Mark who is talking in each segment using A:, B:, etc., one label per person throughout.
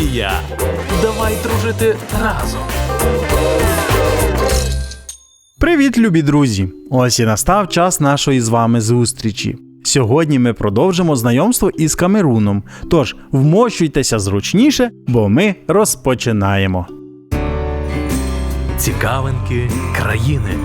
A: Голландія. Давай дружити разом.
B: Привіт, любі друзі! Ось і настав час нашої з вами зустрічі. Сьогодні ми продовжимо знайомство із Камеруном. Тож вмощуйтеся зручніше, бо ми розпочинаємо.
A: Цікавинки країни.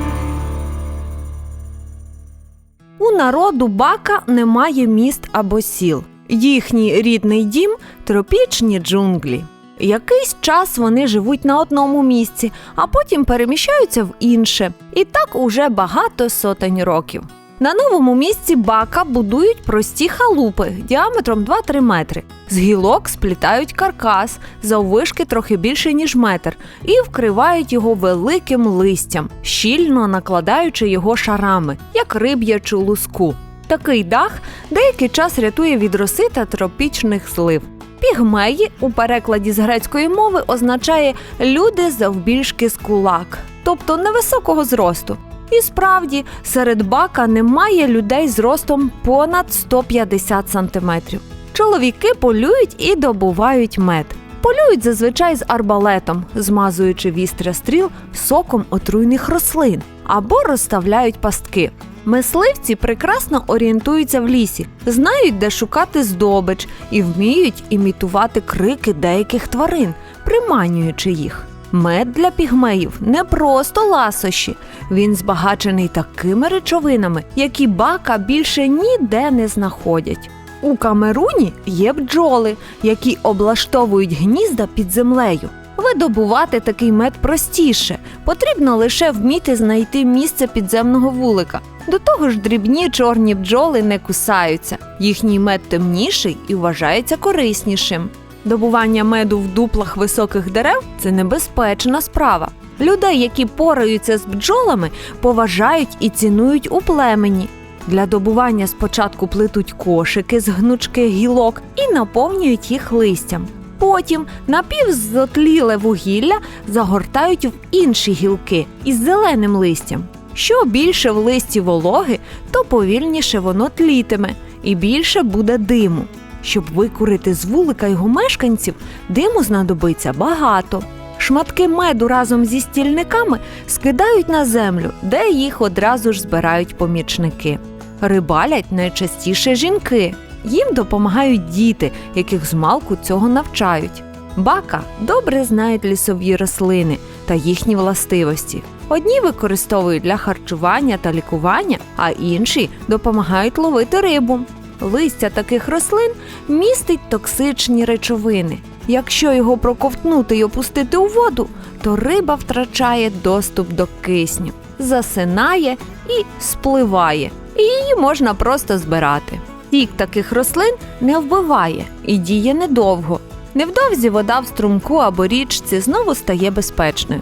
C: У народу бака немає міст або сіл. Їхній рідний дім тропічні джунглі. Якийсь час вони живуть на одному місці, а потім переміщаються в інше. І так уже багато сотень років. На новому місці бака будують прості халупи діаметром 2-3 метри. З гілок сплітають каркас заввишки трохи більше ніж метр, і вкривають його великим листям, щільно накладаючи його шарами, як риб'ячу луску. Такий дах деякий час рятує від роси та тропічних злив. Пігмеї у перекладі з грецької мови означає люди завбільшки з кулак, тобто невисокого зросту. І справді, серед бака немає людей з ростом понад 150 сантиметрів. Чоловіки полюють і добувають мед. Полюють зазвичай з арбалетом, змазуючи вістря стріл соком отруйних рослин або розставляють пастки. Мисливці прекрасно орієнтуються в лісі, знають, де шукати здобич і вміють імітувати крики деяких тварин, приманюючи їх. Мед для пігмеїв не просто ласощі, він збагачений такими речовинами, які бака більше ніде не знаходять. У Камеруні є бджоли, які облаштовують гнізда під землею. Видобувати такий мед простіше, потрібно лише вміти знайти місце підземного вулика. До того ж, дрібні чорні бджоли не кусаються. Їхній мед темніший і вважається кориснішим. Добування меду в дуплах високих дерев це небезпечна справа. Людей, які пораються з бджолами, поважають і цінують у племені. Для добування спочатку плетуть кошики з гнучких гілок і наповнюють їх листям. Потім напівзотліле вугілля загортають в інші гілки із зеленим листям. Що більше в листі вологи, то повільніше воно тлітиме і більше буде диму. Щоб викурити з вулика його мешканців, диму знадобиться багато. Шматки меду разом зі стільниками скидають на землю, де їх одразу ж збирають помічники. Рибалять найчастіше жінки. Їм допомагають діти, яких змалку цього навчають. Бака добре знають лісові рослини та їхні властивості. Одні використовують для харчування та лікування, а інші допомагають ловити рибу. Листя таких рослин містить токсичні речовини. Якщо його проковтнути й опустити у воду, то риба втрачає доступ до кисню, засинає і спливає, і її можна просто збирати. Сік таких рослин не вбиває і діє недовго. Невдовзі вода в струмку або річці знову стає безпечною.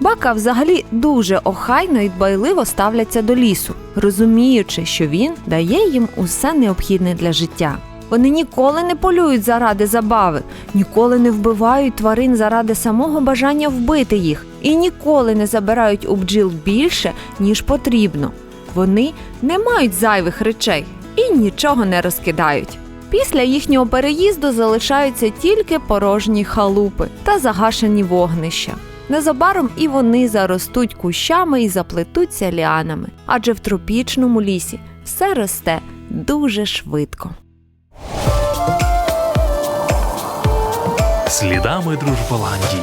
C: Бака взагалі дуже охайно і дбайливо ставляться до лісу, розуміючи, що він дає їм усе необхідне для життя. Вони ніколи не полюють заради забави, ніколи не вбивають тварин заради самого бажання вбити їх і ніколи не забирають у бджіл більше, ніж потрібно. Вони не мають зайвих речей і нічого не розкидають. Після їхнього переїзду залишаються тільки порожні халупи та загашені вогнища. Незабаром і вони заростуть кущами і заплетуться ліанами, адже в тропічному лісі все росте дуже швидко.
A: Слідами Дружболандії.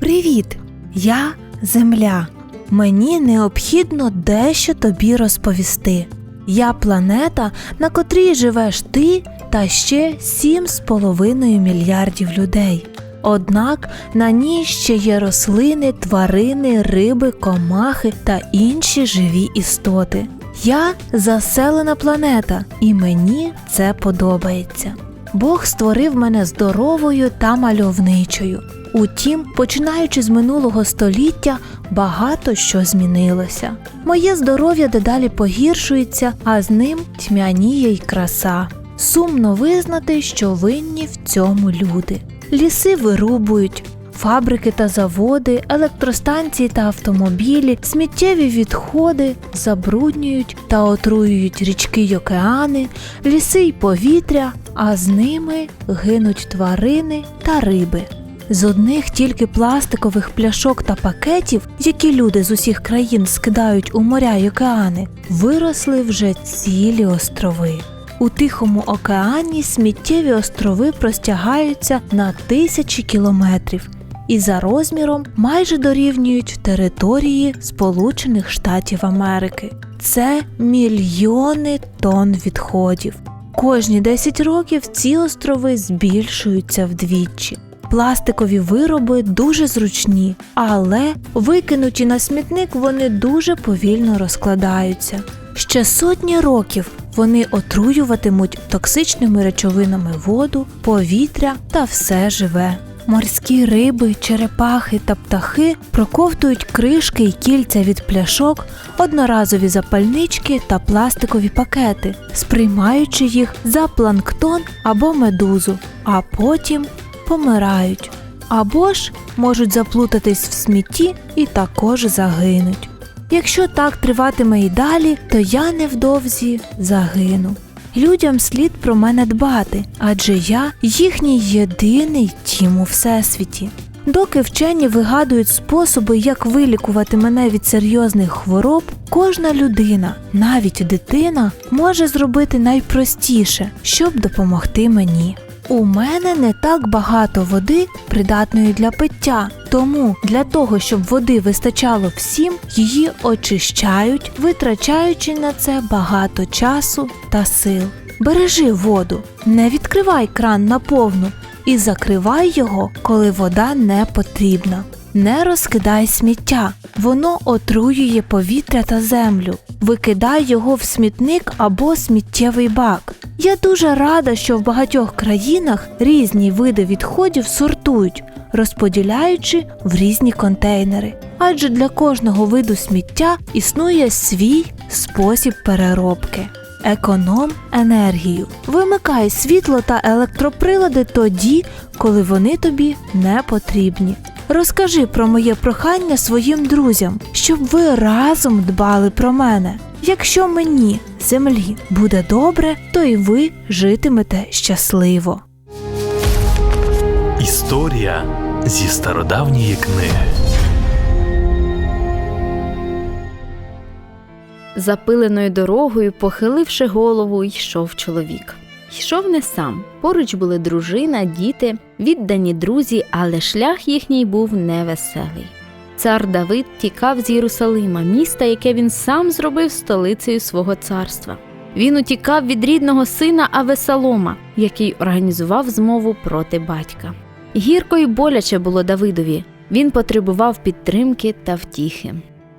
D: Привіт! Я Земля. Мені необхідно дещо тобі розповісти. Я планета, на котрій живеш ти та ще 7,5 мільярдів людей. Однак на ній ще є рослини, тварини, риби, комахи та інші живі істоти. Я заселена планета, і мені це подобається. Бог створив мене здоровою та мальовничою. Утім, починаючи з минулого століття, багато що змінилося. Моє здоров'я дедалі погіршується, а з ним тьмяніє й краса. Сумно визнати, що винні в цьому люди. Ліси вирубують, Фабрики та заводи, електростанції та автомобілі, сміттєві відходи забруднюють та отруюють річки й океани, ліси й повітря, а з ними гинуть тварини та риби. З одних тільки пластикових пляшок та пакетів, які люди з усіх країн скидають у моря й океани, виросли вже цілі острови. У Тихому океані сміттєві острови простягаються на тисячі кілометрів і за розміром майже дорівнюють території Сполучених Штатів Америки. Це мільйони тонн відходів. Кожні 10 років ці острови збільшуються вдвічі. Пластикові вироби дуже зручні, але викинуті на смітник вони дуже повільно розкладаються. Ще сотні років вони отруюватимуть токсичними речовинами воду, повітря та все живе. Морські риби, черепахи та птахи проковтують кришки й кільця від пляшок, одноразові запальнички та пластикові пакети, сприймаючи їх за планктон або медузу, а потім помирають. Або ж можуть заплутатись в смітті і також загинуть. Якщо так триватиме і далі, то я невдовзі загину. Людям слід про мене дбати, адже я їхній єдиний тім у всесвіті. Доки вчені вигадують способи, як вилікувати мене від серйозних хвороб, кожна людина, навіть дитина, може зробити найпростіше, щоб допомогти мені. У мене не так багато води, придатної для пиття, тому для того, щоб води вистачало всім, її очищають, витрачаючи на це багато часу та сил. Бережи воду, не відкривай кран наповну і закривай його, коли вода не потрібна. Не розкидай сміття, воно отруює повітря та землю. Викидай його в смітник або сміттєвий бак. Я дуже рада, що в багатьох країнах різні види відходів сортують, розподіляючи в різні контейнери. Адже для кожного виду сміття існує свій спосіб переробки. Економ енергію. Вимикай світло та електроприлади тоді, коли вони тобі не потрібні. Розкажи про моє прохання своїм друзям, щоб ви разом дбали про мене. Якщо мені, землі, буде добре, то і ви житимете щасливо.
A: Історія зі стародавньої книги.
E: Запиленою дорогою, похиливши голову, йшов чоловік. Йшов не сам. Поруч були дружина, діти, віддані друзі, але шлях їхній був невеселий. Цар Давид тікав з Єрусалима, міста, яке він сам зробив столицею свого царства. Він утікав від рідного сина Авесалома, який організував змову проти батька. Гірко й боляче було Давидові. Він потребував підтримки та втіхи.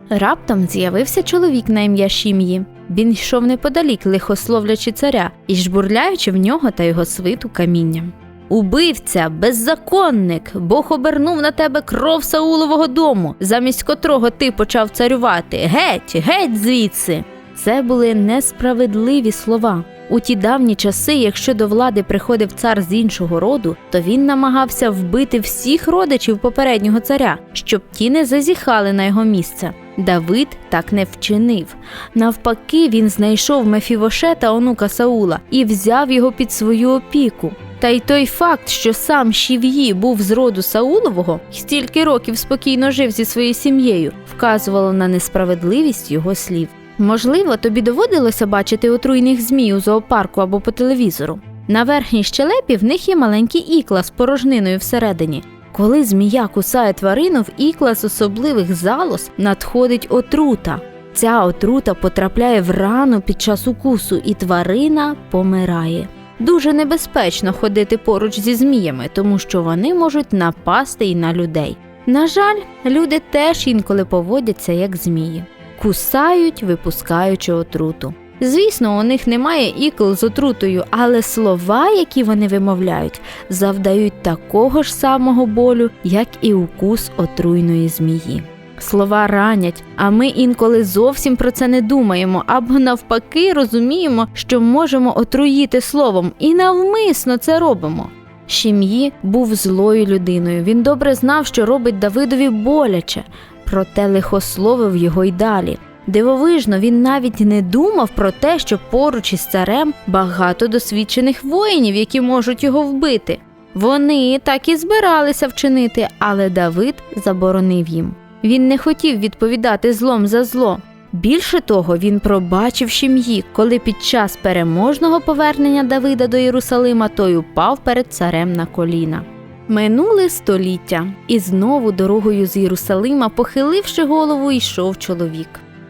E: Раптом з'явився чоловік на ім'я Шім'ї. Він йшов неподалік, лихословлячи царя і жбурляючи в нього та його свиту камінням. Убивця, беззаконник, Бог обернув на тебе кров Саулового дому, замість котрого ти почав царювати. Геть, геть звідси. Це були несправедливі слова. У ті давні часи, якщо до влади приходив цар з іншого роду, то він намагався вбити всіх родичів попереднього царя, щоб ті не зазіхали на його місце. Давид так не вчинив. Навпаки, він знайшов Мефівошета, онука Саула, і взяв його під свою опіку. Та й той факт, що сам Шів'ї був з роду Саулового і стільки років спокійно жив зі своєю сім'єю, вказувало на несправедливість його слів. Можливо, тобі доводилося бачити отруйних змій у зоопарку або по телевізору. На верхній щелепі в них є маленькі ікла з порожниною всередині. Коли змія кусає тварину, в ікла з особливих залоз надходить отрута. Ця отрута потрапляє в рану під час укусу, і тварина помирає. Дуже небезпечно ходити поруч зі зміями, тому що вони можуть напасти і на людей. На жаль, люди теж інколи поводяться як змії, кусають, випускаючи отруту. Звісно, у них немає ікл з отрутою, але слова, які вони вимовляють, завдають такого ж самого болю, як і укус отруйної змії. Слова ранять, а ми інколи зовсім про це не думаємо, або навпаки розуміємо, що можемо отруїти словом, і навмисно це робимо. Шім'ї був злою людиною. Він добре знав, що робить Давидові боляче, проте лихословив його й далі. Дивовижно, він навіть не думав про те, що поруч із царем багато досвідчених воїнів, які можуть його вбити. Вони так і збиралися вчинити, але Давид заборонив їм. Він не хотів відповідати злом за зло. Більше того, він пробачив Шім'ї, коли під час переможного повернення Давида до Єрусалима той упав перед царем на коліна. Минули століття, і знову дорогою з Єрусалима, похиливши голову, йшов чоловік.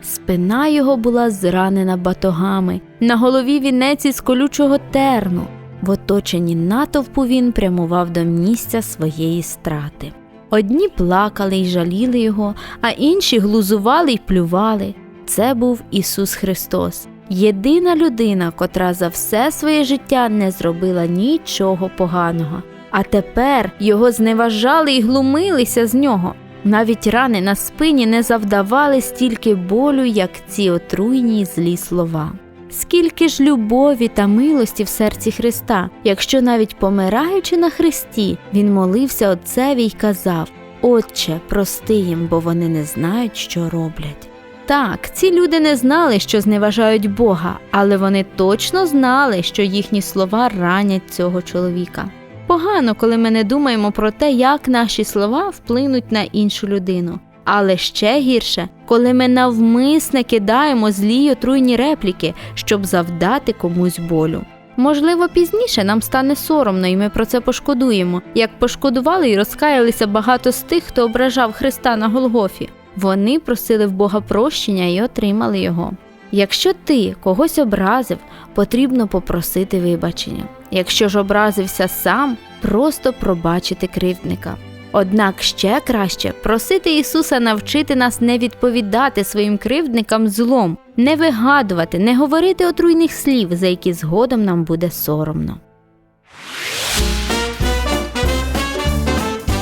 E: Спина його була зранена батогами, на голові вінець із колючого терну. В оточенні натовпу він прямував до місця своєї страти. Одні плакали й жаліли його, а інші глузували й плювали. Це був Ісус Христос, єдина людина, котра за все своє життя не зробила нічого поганого. А тепер його зневажали й глумилися з нього. Навіть рани на спині не завдавали стільки болю, як ці отруйні й злі слова. Скільки ж любові та милості в серці Христа, якщо навіть помираючи на Христі, він молився Отцеві й казав: Отче, прости їм, бо вони не знають, що роблять. Так, ці люди не знали, що зневажають Бога, але вони точно знали, що їхні слова ранять цього чоловіка. Погано, коли ми не думаємо про те, як наші слова вплинуть на іншу людину. Але ще гірше, коли ми навмисне кидаємо злі й отруйні репліки, щоб завдати комусь болю. Можливо, пізніше нам стане соромно, і ми про це пошкодуємо, як пошкодували і розкаялися багато з тих, хто ображав Христа на Голгофі. Вони просили в Бога прощення і отримали його. Якщо ти когось образив, потрібно попросити вибачення. Якщо ж образився сам, просто пробачити кривдника. Однак ще краще просити Ісуса навчити нас не відповідати своїм кривдникам злом, не вигадувати, не говорити отруйних слів, за які згодом нам буде соромно.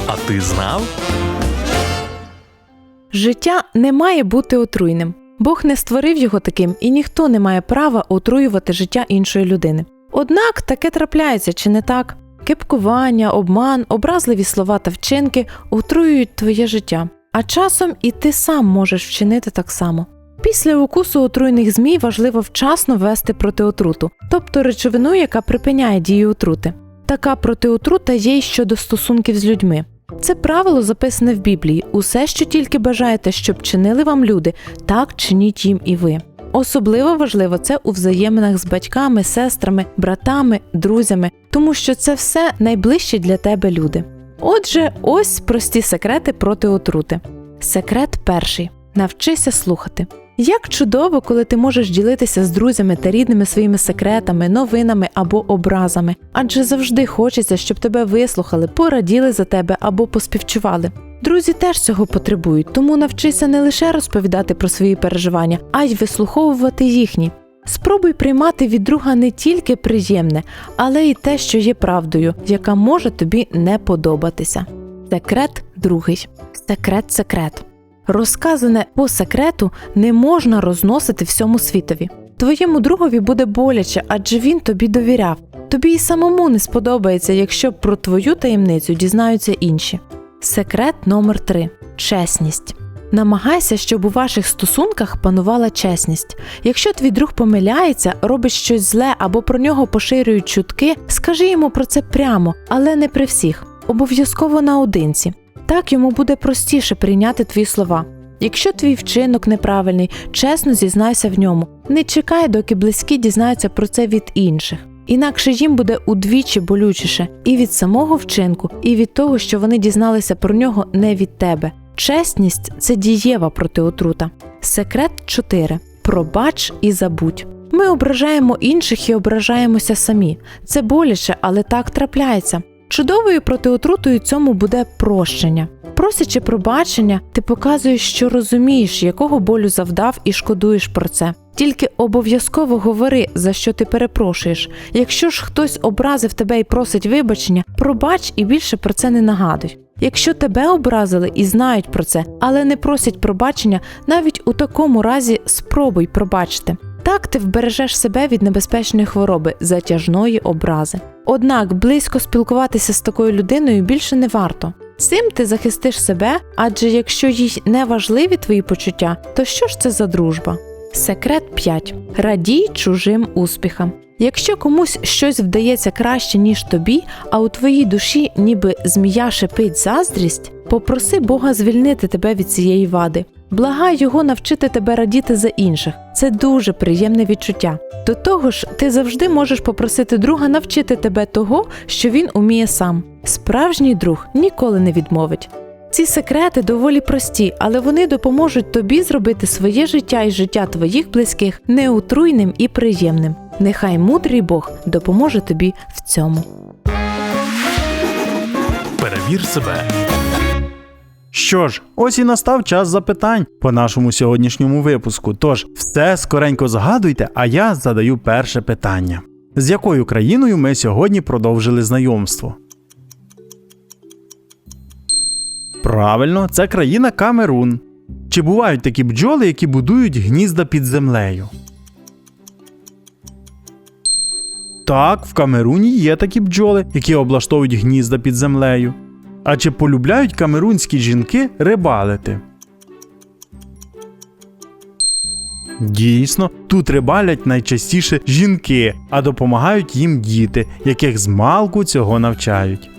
A: А ти знав?
F: Життя не має бути отруйним. Бог не створив його таким, і ніхто не має права отруювати життя іншої людини. Однак таке трапляється, чи не так? Кепкування, обман, образливі слова та вчинки отруюють твоє життя, а часом і ти сам можеш вчинити так само. Після укусу отруйних змій важливо вчасно ввести протиотруту, тобто речовину, яка припиняє дію отрути. Така протиотрута є й щодо стосунків з людьми. Це правило записане в Біблії. Усе, що тільки бажаєте, щоб чинили вам люди, так чиніть їм і ви. Особливо важливо це у взаєминах з батьками, сестрами, братами, друзями, тому що це все найближчі для тебе люди. Отже, ось прості секрети проти отрути. Секрет перший: навчися слухати. Як чудово, коли ти можеш ділитися з друзями та рідними своїми секретами, новинами або образами, адже завжди хочеться, щоб тебе вислухали, пораділи за тебе або поспівчували. Друзі теж цього потребують, тому навчися не лише розповідати про свої переживання, а й вислуховувати їхні. Спробуй приймати від друга не тільки приємне, але й те, що є правдою, яка може тобі не подобатися. Секрет другий. Секрет секрет. Розказане по секрету не можна розносити всьому світові. Твоєму другові буде боляче, адже він тобі довіряв. Тобі й самому не сподобається, якщо про твою таємницю дізнаються інші. Секрет номер 3 чесність. Намагайся, щоб у ваших стосунках панувала чесність. Якщо твій друг помиляється, робить щось зле або про нього поширюють чутки, скажи йому про це прямо, але не при всіх, обов'язково наодинці. Так йому буде простіше прийняти твої слова. Якщо твій вчинок неправильний, чесно зізнайся в ньому. Не чекай, доки близькі дізнаються про це від інших. Інакше їм буде удвічі болючіше і від самого вчинку, і від того, що вони дізналися про нього не від тебе. Чесність це дієва протиотрута. Секрет 4. Пробач і забудь. Ми ображаємо інших і ображаємося самі. Це боляче, але так трапляється. Чудовою протиотрутою цьому буде прощення. Просячи пробачення, ти показуєш, що розумієш, якого болю завдав, і шкодуєш про це. Тільки обов'язково говори, за що ти перепрошуєш. Якщо ж хтось образив тебе і просить вибачення, пробач і більше про це не нагадуй. Якщо тебе образили і знають про це, але не просять пробачення, навіть у такому разі спробуй пробачити. Так ти вбережеш себе від небезпечної хвороби, затяжної образи. Однак близько спілкуватися з такою людиною більше не варто. Цим ти захистиш себе, адже якщо їй не важливі твої почуття, то що ж це за дружба? Секрет 5. Радій чужим успіхам. Якщо комусь щось вдається краще, ніж тобі, а у твоїй душі ніби змія шипить заздрість, попроси Бога звільнити тебе від цієї вади. Благай його навчити тебе радіти за інших. Це дуже приємне відчуття. До того ж, ти завжди можеш попросити друга навчити тебе того, що він уміє сам. Справжній друг ніколи не відмовить. Ці секрети доволі прості, але вони допоможуть тобі зробити своє життя і життя твоїх близьких неотруйним і приємним. Нехай мудрий Бог допоможе тобі в цьому.
A: Перевір себе.
B: Що ж, ось і настав час запитань по нашому сьогоднішньому випуску. Тож все скоренько згадуйте, а я задаю перше питання: з якою країною ми сьогодні продовжили знайомство? Правильно, це країна Камерун. Чи бувають такі бджоли, які будують гнізда під землею? Так, в Камеруні є такі бджоли, які облаштовують гнізда під землею. А чи полюбляють камерунські жінки рибалити? Дійсно, тут рибалять найчастіше жінки, а допомагають їм діти, яких з малку цього навчають.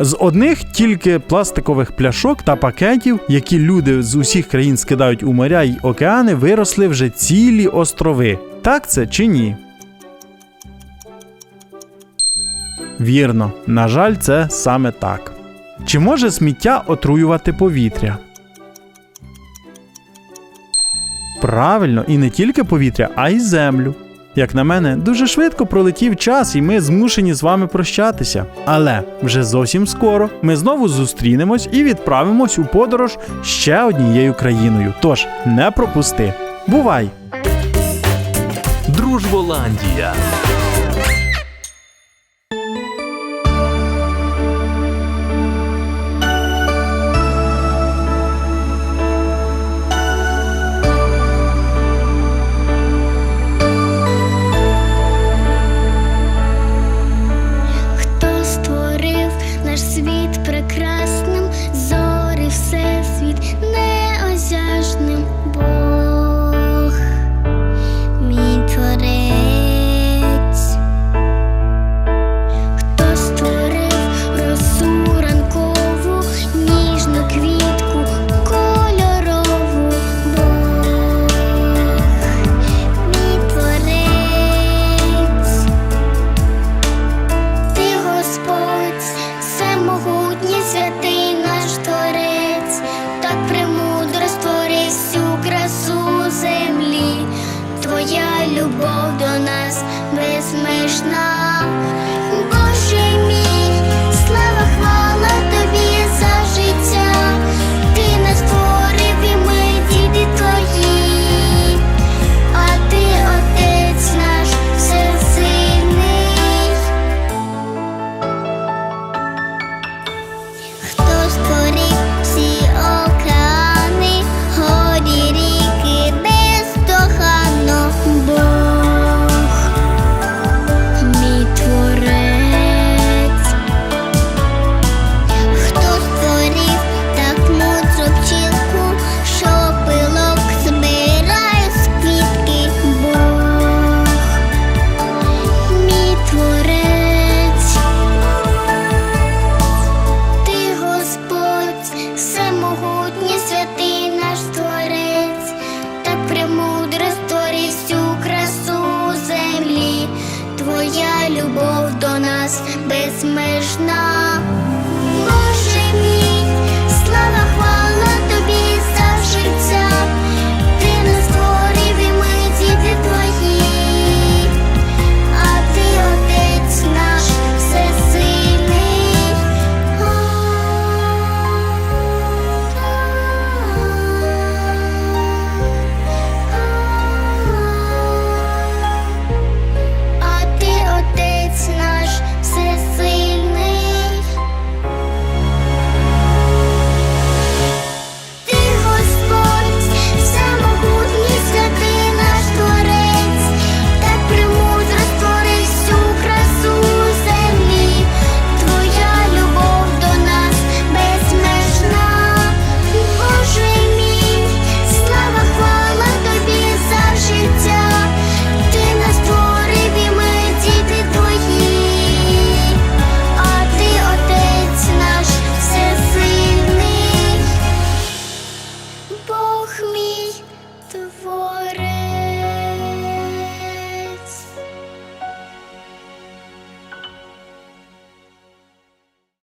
B: З одних тільки пластикових пляшок та пакетів, які люди з усіх країн скидають у моря й океани, виросли вже цілі острови. Так це чи ні? Вірно, на жаль, це саме так. Чи може сміття отруювати повітря? Правильно, і не тільки повітря, а й землю. Як на мене, дуже швидко пролетів час, і ми змушені з вами прощатися. Але вже зовсім скоро ми знову зустрінемось і відправимось у подорож ще однією країною. Тож не пропусти. Бувай!
A: Дружболандія.